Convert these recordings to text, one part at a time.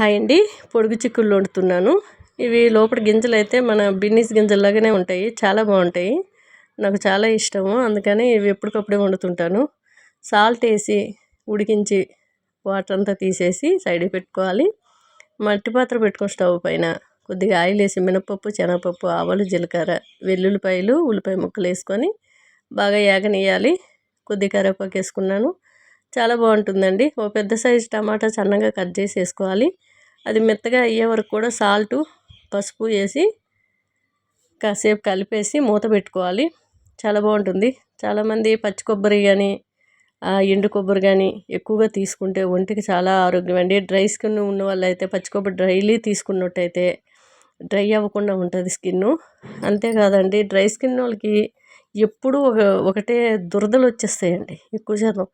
Hi అండి పొడుగు చిక్కుళ్ళు వండుతున్నాను. ఇవి లోపల గింజలు అయితే మన బిన్నీస్ గింజల్లాగానే ఉంటాయి. చాలా బాగుంటాయి. నాకు చాలా ఇష్టము. అందుకని ఇవి ఎప్పటికప్పుడే వండుతుంటాను. సాల్ట్ వేసి ఉడికించి వాటర్ అంతా తీసేసి సైడ్ పెట్టుకోవాలి. మట్టి పాత్ర పెట్టుకుని స్టవ్ పైన కొద్దిగా ఆయిల్ వేసి మినపప్పు శనగపప్పు ఆవాలు జీలకర్ర వెల్లుల్లిపాయలు ఉల్లిపాయ ముక్కలు వేసుకొని బాగా ఏగనియాలి కొద్దిగా కరివేపాకు వేసుకున్నాను. చాలా బాగుంటుందండి. ఓ పెద్ద సైజు టమాటా సన్నగా కట్ చేసి వేసుకోవాలి. అది మెత్తగా అయ్యే వరకు కూడా సాల్టు పసుపు వేసి కాసేపు కలిపేసి మూత పెట్టుకోవాలి. చాలా బాగుంటుంది. చాలామంది పచ్చి కొబ్బరి కానీ ఎండు కొబ్బరి కానీ ఎక్కువగా తీసుకుంటే ఒంటికి చాలా ఆరోగ్యం. అండి డ్రై స్కిన్ ఉన్న వాళ్ళైతే పచ్చి కొబ్బరి డ్రైలీ తీసుకున్నట్టయితే డ్రై అవ్వకుండా ఉంటుంది స్కిన్ అంతేకాదండి డ్రై స్కిన్ వాళ్ళకి ఎప్పుడూ ఒక ఒకటే దురదలు వచ్చేస్తాయండి ఎక్కువ శాతం.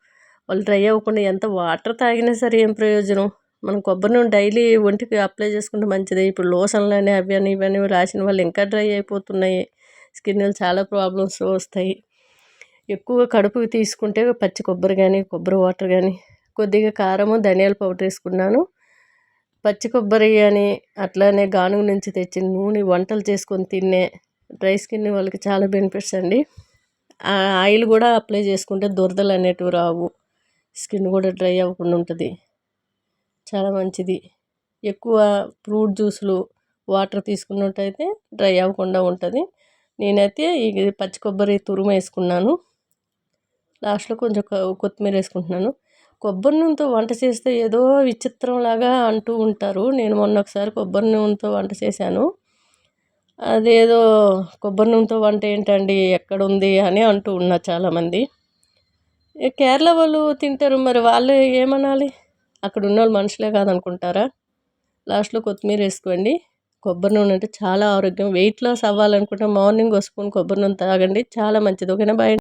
వాళ్ళు డ్రై అవ్వకుండా ఎంత వాటర్ తాగినా సరే ఏం ప్రయోజనం? మనం కొబ్బరి నూనె డైలీ ఒంటికి అప్లై చేసుకుంటే మంచిది. ఇప్పుడు లోషన్లని అవి అని ఇవన్నీ రాసిన వాళ్ళు ఇంకా డ్రై అయిపోతున్నాయి. స్కిన్ చాలా ప్రాబ్లమ్స్ వస్తాయి. ఎక్కువ కడుపుకి తీసుకుంటే పచ్చి కొబ్బరి కానీ కొబ్బరి వాటర్ కానీ కొద్దిగా కారము ధనియాల పౌడర్ వేసుకున్నాను. పచ్చి కొబ్బరి అని అట్లానే గానుగ నుంచి తెచ్చిన నూనె వంటలు చేసుకొని తినే డ్రై స్కిన్ వాళ్ళకి చాలా బెనిఫిట్స్ అండి. ఆయిల్ కూడా అప్లై చేసుకుంటే దురదలు అనేటివి రావు. స్కిన్ కూడా డ్రై అవ్వకుండా ఉంటుంది. చాలా మంచిది. ఎక్కువ ఫ్రూట్ జ్యూస్లు వాటర్ తీసుకున్నట్టయితే డ్రై అవ్వకుండా ఉంటుంది. నేనైతే ఈ పచ్చి కొబ్బరి తురుము వేసుకున్నాను. లాస్ట్లో కొంచెం కొత్తిమీర వేసుకుంటున్నాను. కొబ్బరి నూనెతో వంట చేస్తే ఏదో విచిత్రంలాగా అంటూ ఉంటారు. నేను మొన్న ఒకసారి కొబ్బరి నూనెతో వంట చేశాను. అదేదో కొబ్బరి నూనెతో వంట ఏంటండి ఎక్కడుంది అని అంటూ ఉన్నారు చాలామంది. కేరళ వాళ్ళు తింటారు. మరి వాళ్ళు ఏమనాలి? అక్కడ ఉన్న వాళ్ళు మనుషులే కాదనుకుంటారా? లాస్ట్లో కొత్తిమీర వేసుకోండి. కొబ్బరి నూనె అంటే చాలా ఆరోగ్యం. వెయిట్ లాస్ అవ్వాలనుకుంటే మార్నింగ్ ఒక స్పూన్ కొబ్బరి నూనె తాగండి. చాలా మంచిది. ఓకేనా? బాయ్